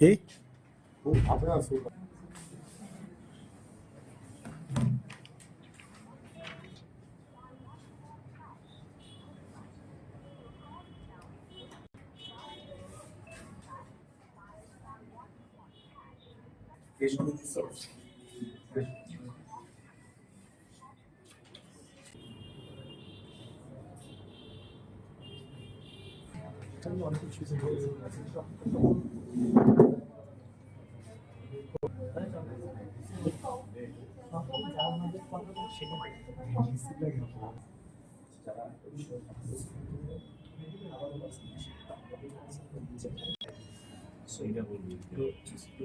E? Um abraço. Vejo sorte. সেইটা বলবি জিনিসটা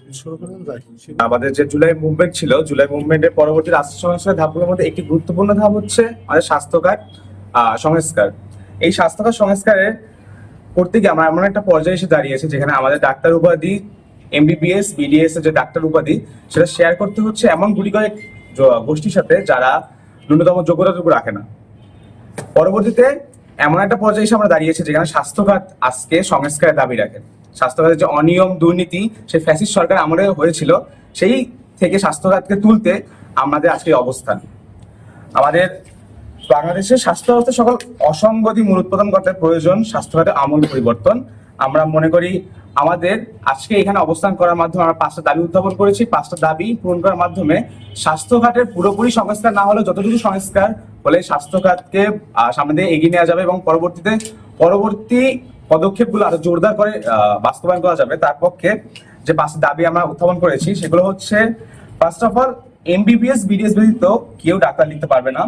কি শুরু করুন যাই আমাদের যে জুলাই মুভমেন্ট ছিল জুলাই মুভমেন্টের পরবর্তী রাষ্ট্র সংস্কার ধাপগুলোর মধ্যে একটি গুরুত্বপূর্ণ ধাপ হচ্ছে আমাদের স্বাস্থ্য কার্ড আহ, সংস্কার। এই স্বাস্থ্য কার্ড সংস্কারের করতে গিয়ে আমরা এমন একটা পর্যায়ে এসে দাঁড়িয়েছে যেখানে আমাদের ডাক্তার উপাধি এমবিবিএস বিডিএস এর যে ডাক্তার উপাধি, সেটা শেয়ার করতে হচ্ছে এমন গুলি কয়েক গোষ্ঠীর সাথে যারা ন্যূনতম যোগ্যতাটুকু রাখে না। পরবর্তীতে এমন একটা পর্যায়ে এসে আমরা দাঁড়িয়েছি যেখানে স্বাস্থ্য খাত আজকে সংস্কারের দাবি রাখে। স্বাস্থ্য খাতের যে অনিয়ম, দুর্নীতি সেই ফ্যাসিস্ট সরকার আমলে হয়েছিল, সেই থেকে স্বাস্থ্য খাতকে তুলতে আমাদের আজকে অবস্থান। আমাদের বাংলাদেশের স্বাস্থ্য ব্যবস্থা সকল অসঙ্গতি মূলোৎপাদন করতে প্রয়োজন স্বাস্থ্য খাতে আমূল পরিবর্তন। আমরা মনে করি আমাদের আজকে এখানে অবস্থান করার মাধ্যমে আমরা পাঁচটা দাবি উত্থাপন করেছি। পাঁচটা দাবি পূরণ করার মাধ্যমে স্বাস্থ্য খাতের পুরোপুরি সংস্কার না হলে যতটুকু সংস্কার হলে স্বাস্থ্য খাতকে আহ, সামনে দিয়ে এগিয়ে নেওয়া যাবে এবং পরবর্তীতে পরবর্তী পদক্ষেপগুলো আরও জোরদার করে বাস্তবায়ন করা যাবে। তার পক্ষে যে পাঁচটা দাবি আমরা উত্থাপন করেছি সেগুলো হচ্ছে first of all MBBS BDS ব্যতীত কেউ ডাক্তার লিখতে পারবে না।